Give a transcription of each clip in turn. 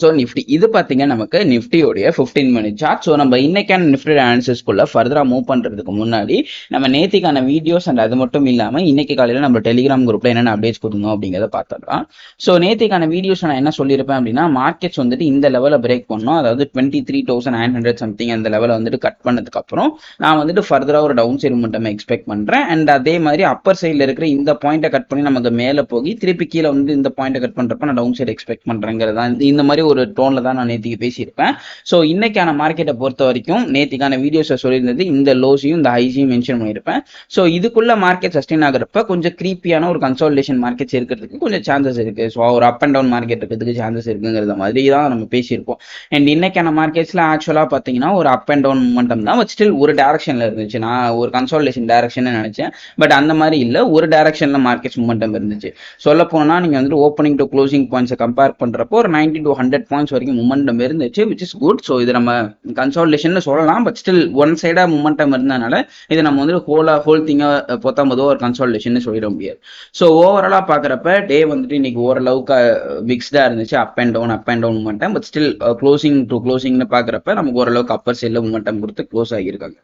So Nifty இது பார்த்தீங்க நமக்கு நிஃப்டியோடைய ஃபிஃப்டீன் மினிட் சார்ட் ஸோ நம்ம இன்னைக்கான நிஃப்டி அனாலிசிஸ்குள்ள ஃபர்தராக மூவ் பண்ணுறதுக்கு முன்னாடி நம்ம நேத்திக்கான வீடியோஸ் அண்ட் அது மட்டும் இல்லாமல் இன்னைக்கு காலையில் நம்ம டெலிகிராம் குரூப்பில் என்னென்ன அப்டேட்ஸ் கொடுங்க அப்படிங்கிறத பார்த்துடலாம் ஸோ நேத்திக்கான வீடியோஸ் நான் என்ன சொல்லியிருப்பேன் அப்படின்னா மார்க்கெட்ஸ் வந்துட்டு இந்த லெவலில் பிரேக் பண்ணோம். அதாவது twenty three thousand nine hundred something அந்த லெவலில் வந்துட்டு கட் பண்ணதுக்கு அப்புறம் நான் வந்துட்டு ஃபர்தராக ஒரு டவுன் சைடு மட்டும் எக்ஸ்பெக்ட் பண்ணுறேன் அண்ட் அதே மாதிரி அப்பர் சைடில் இருக்கிற இந்த பாயிண்ட்டை கட் பண்ணி நமக்கு மேலே போய் திருப்பி கீழே வந்து இந்த பாயிண்ட்டை கட் பண்ணுறப்ப நான் டவுன் சைடு எக்ஸ்பெக்ட் பண்ணுறேங்கிறதா தான். இந்த மாதிரி ஒரு டோனில் தான் நான் நேத்திக்கு பேசியிருப்பேன். ஸோ இன்னைக்கான மார்க்கெட்டை பொறுத்த வரைக்கும் நேத்திக்கான வீடியோஸை சொல்லியிருந்தது இந்த லோஸையும் இந்த ஹைஸையும் மென்ஷன் பண்ணியிருப்பேன். ஸோ இதுக்குள்ள மார்க்கெட் சஸ்டெயின் ஆகிறப்ப கொஞ்சம் க்ரீப்பியான ஒரு கன்சால்டேஷன் மார்க்கெட்ஸ் இருக்கிறதுக்கு கொஞ்சம் சான்சஸ் இருக்கு. ஸோ ஒரு அப் அண்ட் டவுன் மார்க்கெட் இருக்கிறதுக்கு சான்சஸ் இருக்குங்கிறத மாதிரி தான் நம்ம பேசியிருப்போம். அண்ட் இன்னைக்கான மார்க்கெட்ஸ்ல ஆக்சுவலாக பார்த்தீங்கன்னா ஒரு அப் அண்ட் டவுன் மட்டும் தான் ஸ்டில் ஒரு டேரக்ஷன்ல இருந்துச்சு. நான் ஒரு கன்சால்டேஷன் டேரக்ஷன் நினைச்சேன். பட் அந்த மாதிரி இல்லை ஒரு டேரக்ஷன்ல மார்க்கெட்ஸ் மூமெண்டம் இருந்துச்சு. சொல்ல போனா நீங்க வந்துட்டு ஓப்பனிங் டு க்ளோசிங் பாயிண்ட்ஸை கம்பேர் பண்றப்போ ஒரு நைன்டி டு ஹண்ட்ரட் பாயிண்ட்ஸ் வரைக்கும் மூமெண்டம் இருந்துச்சு விச் இஸ் குட் ஸோ இது நம்ம கன்சால்டேஷன்ல சொல்லலாம் பட் ஸ்டில் ஒன் சைடா மூமெண்டம் இருந்தனால இதை நம்ம வந்து ஹோலா ஹோல் திங்கா பொத்தாம்பதோ ஒரு கன்சால்டேஷன் சொல்லிட முடியாது. ஸோ ஓவராலா பாக்குறப்ப டே வந்துட்டு இன்னைக்கு ஓரளவுக்கு uh, மிக்ஸ்டா இருந்துச்சு up and down up and down momentum but still closing to க்ளோசிங்னு பாக்குறப்ப நமக்கு ஓரளவுக்கு அப்பர் சைடில் மூமெண்டம் கொடுத்து க்ளோஸ் ஆகியிருக்காங்க.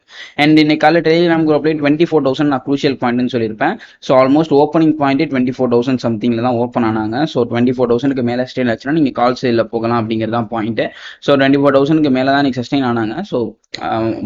அண்ட் இன்னைக்கு காலையில் டெலிகிராம் குரூப்லேயே டுவெண்ட்டி ஃபோர் தௌசண்ட் நான் க்ரூஷியல் பாயிண்ட்னு சொல்லியிருப்பேன். So almost opening point twenty four thousand சம்திங்ல தான் ஓப்பன் ஆனாங்க. ஸோ டுவெண்ட்டி ஃபோர் தௌசண்ட்க்கு மேலே ஸ்டேல் ஆச்சுன்னா நீங்கள் கால் சைடில் போகலாம் அப்படிங்கிறது தான் பாயிண்ட்டு ஸோ டுவெண்ட்டி ஃபோர் தௌசண்ட்க்கு மேலே தான் இன்னைக்கு சஸ்டெயின் ஆனாங்க. ஸோ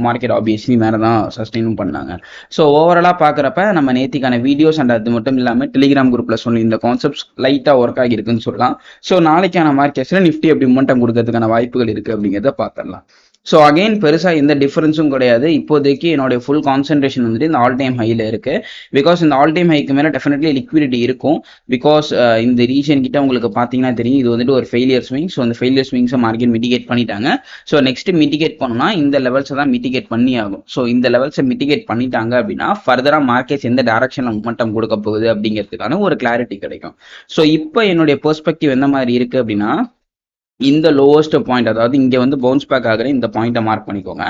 மார்க்கெட் ஆப்வியஸ்லி மேலே தான் சஸ்டெயினும் பண்ணாங்க. ஸோ ஓவராலாக பார்க்குறப்ப நம்ம நேத்திக்கான வீடியோஸ் அண்ட் அது மட்டும் இல்லாமல் டெலிகிராம் குரூப்பில் சொல்லி இந்த கான்செப்ட்ஸ் லைட்டாக ஒர்க் ஆகிருக்குன்னு சொல்லலாம். ஸோ நாளைக்கான மார்க்கெட்ஸில் நிஃப்டி அப்படி மூமெண்டம் கொடுக்கறதுக்கான வாய்ப்புகள் இருக்குது அப்படிங்கிறத பார்த்துடலாம் ஸோ அகைன் பெருசாக எந்த டிஃபரன்ஸும் கிடையாது. இப்போதைக்கு என்னுடைய ஃபுல் கான்சென்ட்ரேஷன் வந்துட்டு இந்த ஆல் டைம் ஹையில் இருக்கு. பிகாஸ் இந்த ஆல் டைம் ஹைக்கு மேலே டெஃபினெட்லி லிக்விடிட்டி இருக்கும். பிகாஸ் uh, இந்த ரீஜன் கிட்ட உங்களுக்கு பார்த்தீங்கன்னா தெரியும் இது வந்துட்டு ஒரு ஃபெயிலியர் ஸ்விங் ஸோ அந்த ஃபெயிலியர் ஸ்விங்ஸை மார்க்கெட் மிட்டிகேட் பண்ணிட்டாங்க. ஸோ நெக்ஸ்ட் மிட்டிகேட் பண்ணணும்னா இந்த லெவல்ஸை தான் மிட்டிகேட் பண்ணி ஆகும். ஸோ இந்த லெவல்ஸை மிட்டிகேட் பண்ணிட்டாங்க அப்படின்னா ஃபர்தராக மார்க்கெட்ஸ் எந்த டேரக்ஷனில் மட்டம் கொடுக்க போகுது அப்படிங்கிறதுக்கான ஒரு கிளாரிட்டி கிடைக்கும். ஸோ இப்போ என்னுடைய பெர்ஸ்பெக்டிவ் எந்த மாதிரி இருக்கு அப்படின்னா இந்த லோவஸ்ட் பாயிண்ட் அதாவது இங்க வந்து பவுன்ஸ் பேக் ஆகிற இந்த பாயிண்ட்டை மார்க் பண்ணிக்கோங்க.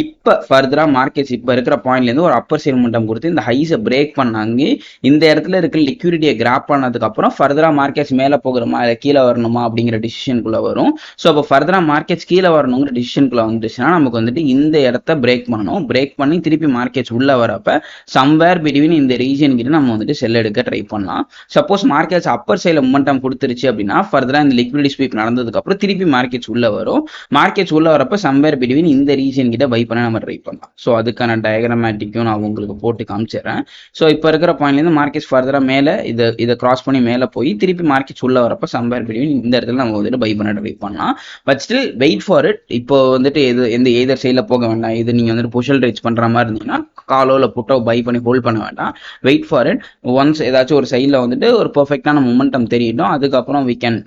இப்போ ஃபர்தராக மார்க்கெட்ஸ் இப்போ இருக்கிற பாயிண்ட்லேருந்து ஒரு அப்பர் சைட் மூமெண்டம் கொடுத்து இந்த ஹைஸை பிரேக் பண்ணாங்க இந்த இடத்துல இருக்கிற லிக்யூரிட்டியை கிராப் பண்ணதுக்கப்புறம் ஃபர்தராக மார்க்கெட்ஸ் மேலே போகிறோமா இல்லை கீழே வரணுமா அப்படிங்கிற டிசிஷனுக்குள்ளே வரும். ஸோ அப்போ ஃபர்தராக மார்க்கெட்ஸ் கீழே வரணுங்கிற டிசிஷனுக்குள்ளே வந்துச்சுன்னா நமக்கு வந்துட்டு இந்த இடத்த பிரேக் பண்ணணும். பிரேக் பண்ணி திருப்பி மார்க்கெட்ஸ் உள்ளே வரப்ப சம்வேர் பிட்வீன் இந்த ரீஜன் கிட்ட நம்ம வந்துட்டு செல் எடுக்க ட்ரை பண்ணலாம். சப்போஸ் மார்க்கெட்ஸ் அப்பர் சைடில் மொமெண்டம் கொடுத்துருச்சு அப்படின்னா ஃபர்தராக இந்த லிக்விடிட்டி ஸ்வீப் நடந்ததுக்கப்புறம் திருப்பி மார்க்கெட்ஸ் உள்ளே வரும். மார்க்கெட்ஸ் உள்ளே வரப்ப சம்வேர் பிட்வீன் இந்த ரீஜன் கிட்ட பை பண்ண நம்ம ட்ரை பண்ணலாம். ஸோ அதுக்கான டயக்ராமேட்டிக்கும் நான் உங்களுக்கு போட்டு காமிச்சிடுறேன். ஸோ இப்போ இருக்கிற பாயிண்ட்லேருந்து மார்க்கெட்ஸ் ஃபர்தராக மேலே இதை இதை கிராஸ் பண்ணி மேலே போய் திருப்பி மார்க்கெட்ஸ் உள்ள வரப்போ சம்பேர் பிட்வீன் இந்த இடத்துல நம்ம வந்துட்டு பை பண்ண ட்ரை பண்ணலாம். But still wait for it இப்போ வந்துட்டு எது எந்த எதர் சைடில் போக வேண்டாம். இது நீங்கள் வந்துட்டு புஷல் ரீச் பண்ணுற மாதிரி இருந்தீங்கன்னா காலோ இல்லை புட்டோ பை பண்ணி ஹோல்ட் பண்ண வேண்டாம். வெயிட் ஃபார் இட் ஒன்ஸ் ஏதாச்சும் ஒரு சைடில் வந்துட்டு ஒரு பர்ஃபெக்டான மூமெண்டம் தெரியட்டும் அதுக்கப்புறம் வி கேன்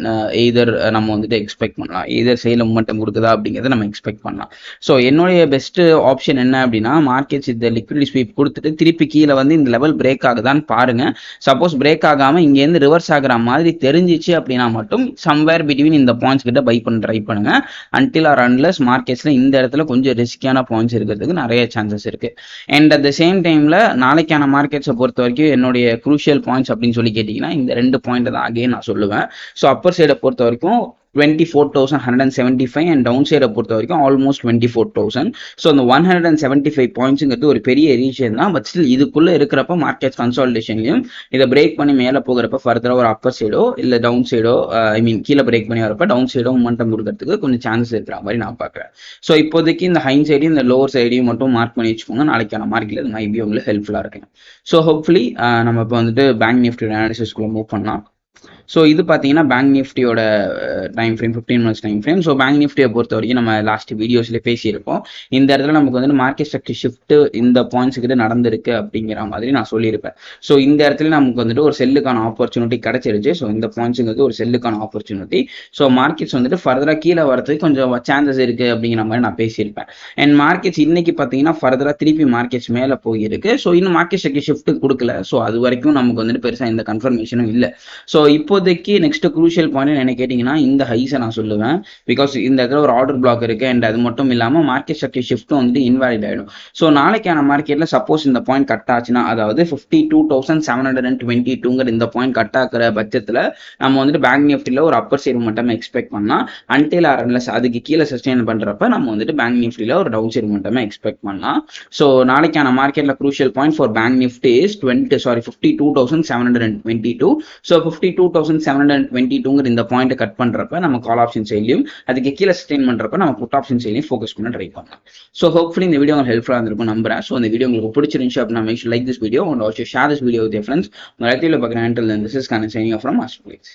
இதர் நம்ம வந்துட்டு எக்ஸ்பெக்ட் பண்ணலாம். இதர் சைடில் மொமெண்டம் கொடுக்குதா அப்படிங்கிறத நம்ம எக்ஸ்பெக்ட் பண்ணலாம். ஸோ என்னுடைய பெஸ்ட் ஆப்ஷன் என்ன அப்படின்னா மார்க்கெட்ஸ் இந்த லிக்விடி ஸ்வீப் கொடுத்துட்டு திருப்பி கீழே வந்து இந்த லெவல் பிரேக் ஆகுதான்னு பாருங்க. சப்போஸ் பிரேக் ஆகாமல் இங்கேருந்து ரிவர்ஸ் ஆகிற மாதிரி தெரிஞ்சிச்சு அப்படின்னா மட்டும் சம்வேர் பிட்வீன் இந்த பாயிண்ட்ஸ் கிட்ட பை பண்ண ட்ரை பண்ணுங்க. அன்டில் ஆர் அன்லஸ் மார்க்கெட்ஸில் இந்த இடத்துல கொஞ்சம் ரிஸ்கியான பாயிண்ட்ஸ் இருக்கிறதுக்கு நிறைய சான்சஸ் இருக்கு. அண்ட் அட் த சேம் டைம்ல நாளைக்கான மார்க்கெட்ஸை பொறுத்த வரைக்கும் என்னுடைய குரூஷியல் பாயிண்ட்ஸ் அப்படின்னு சொல்லி கேட்டிங்கன்னா இந்த ரெண்டு பாயிண்ட் தான் அகைன் நான் சொல்லுவேன். ஸோ அப்பர் சைடை பொறுத்த வரைக்கும் twenty four thousand hundred and seventy five and down சைடை பொறுத்த வரைக்கும் almost twenty four thousand so அந்த one hundred and seventy five பாயிண்ட்ஸுங்கிறது ஒரு பெரிய ரீஜன் தான். பட் ஸ்டில் இதுக்குள்ளே இருக்கிறப்ப மார்க்கெட் கன்சால்டேஷன்லையும் இதை பிரேக் பண்ணி மேலே போகிறப்ப ஃபர்தராக ஒரு அப்பர் சைடோ இல்லை டவுன் சைடோ ஐ மீன் கீழே பிரேக் பண்ணி வரப்ப டவுன் சைடோ மூமெண்டம் கொடுக்கறதுக்கு கொஞ்சம் சான்சஸ் இருக்கிற மாதிரி நான் பார்க்குறேன். ஸோ இப்போதைக்கு இந்த ஹைன் சைடையும் இந்த லோவர் சைடையும் மட்டும் மார்க் பண்ணி வச்சுக்கோங்க. நாளைக்கான மார்க்கில் இது மைபி உங்களுக்கு ஹெல்ப்ஃபுல்லாக இருக்கும். ஸோ ஹோப்ஃபுல்லி uh, நம்ம இப்போ வந்துட்டு பேங்க் நிஃப்டி அனாலிசிஸ்குள்ளே மூவ் பண்ணலாம். ஸோ இது பார்த்தீங்கன்னா பேங்க் நிஃப்டியோட time frame fifteen minutes time frame so bank நிஃப்டியை பொறுத்த வரைக்கும் நம்ம லாஸ்ட் வீடியோஸ்ல பேசியிருப்போம். இந்த இடத்துல நமக்கு வந்து மார்க்கெட் ஸ்ட்ரக்சர் ஷிஃப்ட் இந்த பாயிண்ட்ஸ் கிட்ட நடந்திருக்கு அப்படிங்கிற மாதிரி நான் சொல்லியிருப்பேன். ஸோ இந்த இடத்துல நமக்கு வந்துட்டு ஒரு செல்லுக்கான ஆப்பர்ச்சுனிட்டி கிடைச்சிருச்சு. ஸோ இந்த பாயிண்ட்ஸுங்கிறது ஒரு செல்லுக்கான ஆப்பர்ச்சுனிட்டி ஸோ மார்க்கெட்ஸ் வந்துட்டு ஃபர்தராக கீழே வரதுக்கு கொஞ்சம் சான்சஸ் இருக்குது அப்படிங்கிற மாதிரி நான் பேசியிருப்பேன். அண்ட் மார்க்கெட்ஸ் இன்னைக்கு பார்த்தீங்கன்னா ஃபர்தராக திருப்பி மார்க்கெட்ஸ் மேலே போயிருக்கு. ஸோ இன்னும் மார்க்கெட் ஸ்ட்ரக்சர் ஷிஃப்ட் கொடுக்கல. ஸோ அது வரைக்கும் நமக்கு வந்துட்டு பெருசாக எந்த கன்ஃபர்மேஷனும் இல்லை. ஸோ இப்போ இப்போதைக்கு நெக்ஸ்ட் குரூஷியல் பாயிண்ட் என்ன கேட்டிங்கன்னா இந்த ஹைஸை நான் சொல்லுவேன். பிகாஸ் இந்த இடத்துல ஒரு ஆர்டர் பிளாக் இருக்கு அண்ட் அது மட்டும் இல்லாமல் மார்க்கெட் ஸ்ட்ரக்சர் ஷிஃப்ட்டும் வந்துட்டு இன்வாலிட் ஆகிடும் ஸோ நாளைக்கான மார்க்கெட்டில் சப்போஸ் இந்த பாயிண்ட் கட் ஆச்சுன்னா அதாவது fifty two thousand seven hundred and twenty டூங்கிற இந்த பாயிண்ட் கட் ஆகிற பட்சத்தில் நம்ம வந்துட்டு பேங்க் நிஃப்டியில் ஒரு அப்பர் சைடு மட்டும் எக்ஸ்பெக்ட் பண்ணலாம். அன்டில் ஆர்என்எஸ் அதுக்கு கீழே சஸ்டெயின் பண்ணுறப்ப நம்ம வந்துட்டு பேங்க் நிஃப்டியில் ஒரு டவுன் சைடு மட்டுமே எக்ஸ்பெக்ட் பண்ணலாம். ஸோ நாளைக்கான மார்க்கெட்டில் crucial point for bank Nifty is twenty sorry fifty two thousand seven hundred and twenty two so fifty two thousand thousand seven hundred and twenty டூங்கிற இந்த பாயிண்ட் கட் பண்றப்ப நம்ம call option சைட்லையும் அதுக்கு கீழே sustain பண்றப்ப நம்ம put option சைட்லையும் focus பண்ண try பண்ணலாம். ஸோ ஹோப்ஃபுல்லி இந்த வீடியோ உங்களுக்கு ஹெல்ப்ஃபுல்லாக இருந்திருக்கும் நம்புறேன். ஸோ இந்த வீடியோ உங்களுக்கு பிடிச்சிருந்துச்சு அப்படின்னா make like this video and also share this video with friends உங்கள் இடத்துல பார்க்குறேன் திஸ் இஸ் கான சைனிங் ஃப்ரம் மாஸ்டர் பிளேஸ்